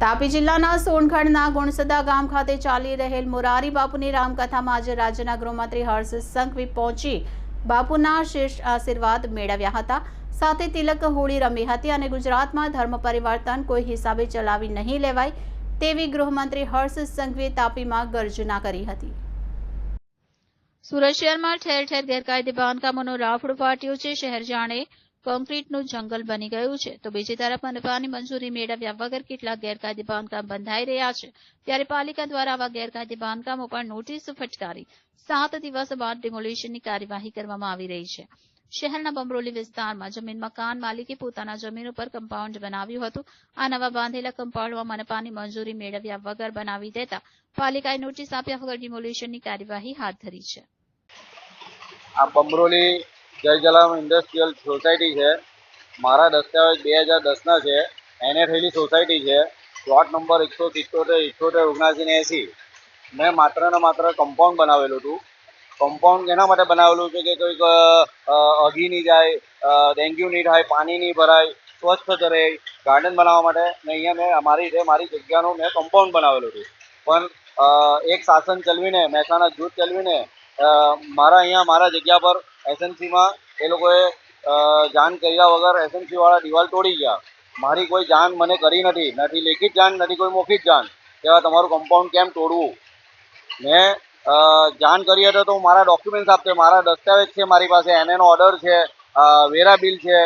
તાપી જિલ્લાના સોનગઢના ગુણસદા ગામ ખાતે ચાલી રહેલ મોરારી બાપુની રામકથામાં આજે રાજ્યના ગૃહમંત્રી હર્ષ સંઘવી પહોંચી બાપુના શીર્ષ આશીર્વાદ મેળવ્યા હતા. સાથે તિલક હોળી રમી હતી અને ગુજરાતમાં ધર્મ પરિવર્તન કોઈ હિસાબે ચલાવી નહીં લેવાય તેવી ગૃહમંત્રી હર્ષ સંઘવીએ તાપીમાં ગર્જના કરી હતી. સુરત શહેરમાં ઠેર ઠેર ગેરકાયદે બાંધકામોનો રાફડો ફાટ્યો છે. શહેર જાણે કોન્ક્રીટનું જંગલ બની ગયું છે. તો બીજી તરફ મનપાની મંજૂરી મેળવ્યા વગર કેટલાક ગેરકાયદે બાંધકામ બંધાઈ રહ્યા છે. ત્યારે પાલિકા દ્વારા આવા ગેરકાયદે બાંધકામો પર નોટિસ ફટકારી સાત દિવસ બાદ ડિમોલિશનની કાર્યવાહી કરવામાં આવી રહી છે. શહેરના બમરોલી વિસ્તારમાં જમીન મકાન માલિકે પોતાના જમીન ઉપર કમ્પાઉન્ડ બનાવ્યું હતું. આ નવા બાંધેલા કમ્પાઉન્ડમાં મનપાની મંજૂરી મેળવ્યા વગર બનાવી દેતા પાલિકાએ નોટિસ આપ્યા વગર ડિમોલિશનની કાર્યવાહી હાથ ધરી છે. આ બમરોલી જય જલામ ઇન્ડસ્ટ્રીયલ સોસાયટી છે. મારા દસ્તાવેજ બે હજાર દસના છે. એને થયેલી સોસાયટી છે. પ્લોટ નંબર એકસો સિત્તોતેર ઇઠ્ઠોતેર ઓગણસી ને એંસી. મેં માત્ર ને માત્ર કમ્પાઉન્ડ બનાવેલું હતું. કમ્પાઉન્ડ એના માટે બનાવેલું છે કે કોઈક અઘી નહીં જાય ડેન્ગ્યુ નહીં થાય, પાણી નહીં ભરાય, સ્વચ્છ રહે ગાર્ડન બનાવવા માટે. ને અહીંયા મેં મારી રીતે મારી જગ્યાનું મેં કમ્પાઉન્ડ બનાવેલું હતું. પણ એક શાસન ચલવીને, મહેસાણા જૂથ ચલાવીને મારા અહીંયા, મારા જગ્યા પર એસએમસીમાં એ લોકોએ જાણ કર્યા વગર એસએમસીવાળા દિવાલ તોડી ગયા. મારી કોઈ જાણ મને કરી નથી. નથી લેખિત જાણ, નથી કોઈ મૌખિક જાણ. એવા તમારું કમ્પાઉન્ડ કેમ તોડવું? મેં જાણ કરી હતી તો મારા ડોક્યુમેન્ટ્સ આપતે મારા દસ્તાવેજ છે મારી પાસે. એનએનો ઓર્ડર છે. વેરા બિલ છે.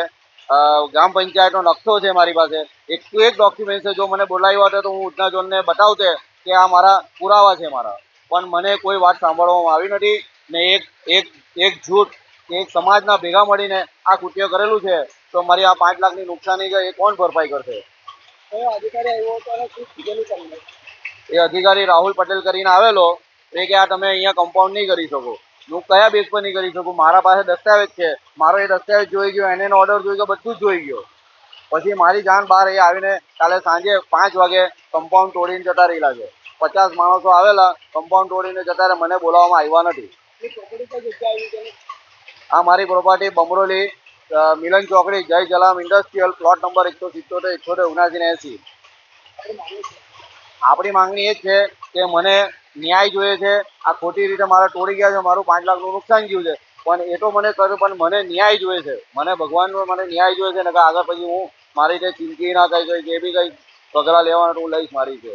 ગ્રામ પંચાયતનો નકશો છે મારી પાસે. એક ટુ એક ડોક્યુમેન્ટ છે જો મને બોલાવ્યો હતો તો હું ઉધના ઝોનને બતાવતે કે આ મારા પુરાવા છે મારા. પણ મને કોઈ વાત સાંભળવામાં આવી નથી ને એક એક એક જૂથ એક સમાજના ભેગા મળીને આ કૃત્ય કરેલું છે તો મારી આ પાંચ લાખની નુકસાની છે એ કોણ ભરપાઈ કરશે? એ અધિકારી રાહુલ પટેલ કરીને આવેલો એ કે આ તમે અહીંયા કમ્પાઉન્ડ નહીં કરી શકો. હું કયા બેઝ પર નહીં કરી શકું? મારા પાસે દસ્તાવેજ છે. મારો એ દસ્તાવેજ જોઈ ગયો એને ઓર્ડર જોઈ ગયો બધું જ જોઈ ગયો. પછી મારી જાન બહાર એ આવીને કાલે સાંજે પાંચ વાગે કમ્પાઉન્ડ તોડીને જતા રહેલા છે. પચાસ માણસો આવેલા કમ્પાઉન્ડ તોડીને જતા મને બોલાવવામાં આવ્યા નથી. આ મારી પ્રોપર્ટી બમરોલી મિલન ચોકડી, જય જલામ ઇન્ડસ્ટ્રીયલ પ્લોટ નંબર એકસો સિત્તોતેર એકસોતેર ઓગણાસી એંસી. આપણી માંગણી એ જ છે કે મને ન્યાય જોઈએ છે. આ ખોટી રીતે મારા તોડી ગયા છે, મારું પાંચ લાખનું નુકસાન થયું છે. પણ એ તો મને કર્યું, પણ મને ન્યાય જોઈએ છે. મને ભગવાનનો મને ન્યાય જોઈએ છે ને આગળ પછી હું મારી રીતે ચિંતી ના કઈ કઈ જે બી કંઈ પગલાં લેવાના હું લઈશ મારી છે